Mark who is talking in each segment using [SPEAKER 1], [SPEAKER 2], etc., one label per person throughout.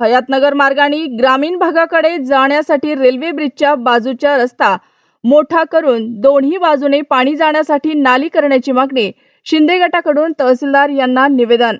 [SPEAKER 1] हयातनगर मार्गाने ग्रामीण भागाकडे जाण्यासाठी रेल्वे ब्रिजच्या बाजूचा रस्ता मोठा करून दोन्ही बाजूने पाणी जाण्यासाठी नाली करण्याची मागणी शिंदे गटाकडून तहसीलदार यांना निवेदन.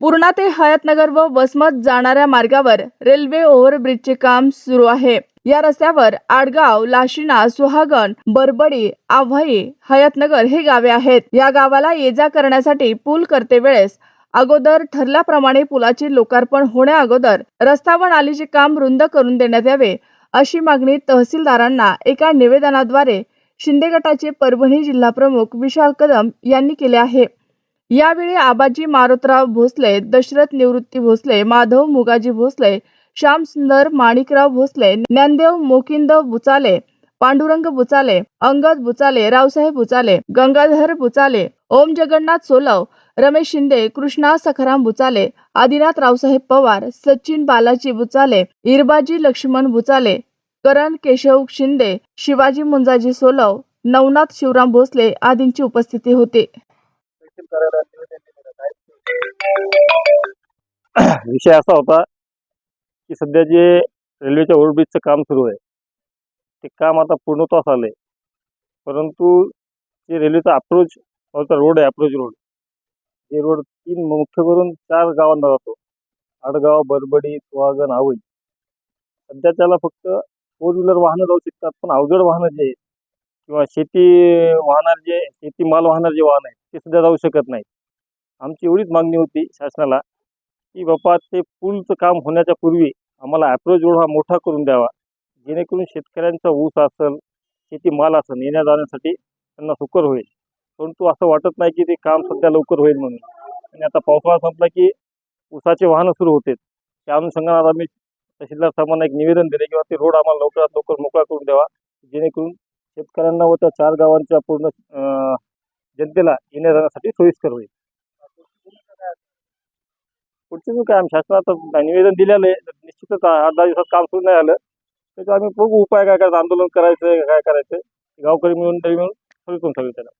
[SPEAKER 1] पूर्णा ते हयातनगर व वसमत जाणाऱ्या मार्गावर रेल्वे ओव्हरब्रिजचे काम सुरू आहे. या रस्त्यावर आडगाव लाशिना सुहागण बरबडी आव्हाई हयातनगर हे गावे आहेत. या गावाला ये जा करण्यासाठी पूल करते वेळेस अगोदर ठरल्याप्रमाणे पुलाचे लोकार्पण होण्या अगोदर रस्ता व नालीचे काम रुंद करून देण्यात यावे अशी मागणी तहसीलदारांना एका निवेदनाद्वारे शिंदे गटाचे परभणी जिल्हा प्रमुख विशाल कदम यांनी केले आहे. यावेळी आबाजी मारोतराव भोसले दशरथ निवृत्ती भोसले माधव मुगाजी भोसले श्याम सुंदर माणिकराव भोसले ज्ञानदेव मोकिंद बुचाले पांडुरंग बुचाले अंगद बुचाले रावसाहेब बुचाले गंगाधर बुचाले ओम जगन्नाथ सोलव रमेश शिंदे कृष्णा सखाराम बुचाले आदिनाथ रावसाहेब पवार सचिन बालाजी बुचाले इरबाजी लक्ष्मण बुचाले करण केशव शिंदे शिवाजी मुंजाजी सोलव नवनाथ शिवराम भोसले आदींची उपस्थिती होती.
[SPEAKER 2] विषय असा होता की सध्या जे रेल्वेच्या ओव्हरब्रिजचं काम सुरू आहे ते काम आता पूर्णत्वास आले परंतु जे रेल्वेचा अप्रोच रोड आहे अप्रोच रोड हे रोड तीन मुख्य करून चार गावांना जातो. आडगाव बरबडी सुहागण आवई. सध्या त्याला फक्त फोर व्हीलर वाहनं जाऊ शकतात पण अवजड वाहनं जे किंवा शेती वाहणार जे शेती माल वाहणार जे वाहन आहेत ते सुद्धा जाऊ शकत नाही आमची एवढीच मागणी होती शासनाला की बाप्पा ते पूलचं काम होण्याच्या पूर्वी आम्हाला ॲप्रोच रोड हा मोठा करून द्यावा. जेणेकरून शेतकऱ्यांचा ऊस असेल शेती माल असेल येण्या जाण्यासाठी त्यांना सुकर होईल. परंतु असं वाटत नाही की ते काम सध्या लवकर होईल म्हणून. आणि आता पावसाळा संपला की ऊसाचे वाहनं सुरू होते त्या अनुषंगाने आम्ही तहसीलदार साहेबांना एक निवेदन दिले किंवा ते रोड आम्हाला लवकरात लवकर मोकळा करून द्यावा. जेणेकरून शेतकऱ्यांना व त्या चार गावांच्या पूर्ण जनतेला येण्या जाण्यासाठी सोयीस्कर होईल. पुढचे काय आम्ही शासनात निवेदन दिलेलं आहे. तर निश्चितच आठ दहा दिवसात काम सुरू नाही आलं त्याच्यावर आम्ही बघू उपाय काय करायचं आंदोलन करायचं काय करायचं. गावकरी मिळून तरी मिळून सगळी करून सगळी त्याला.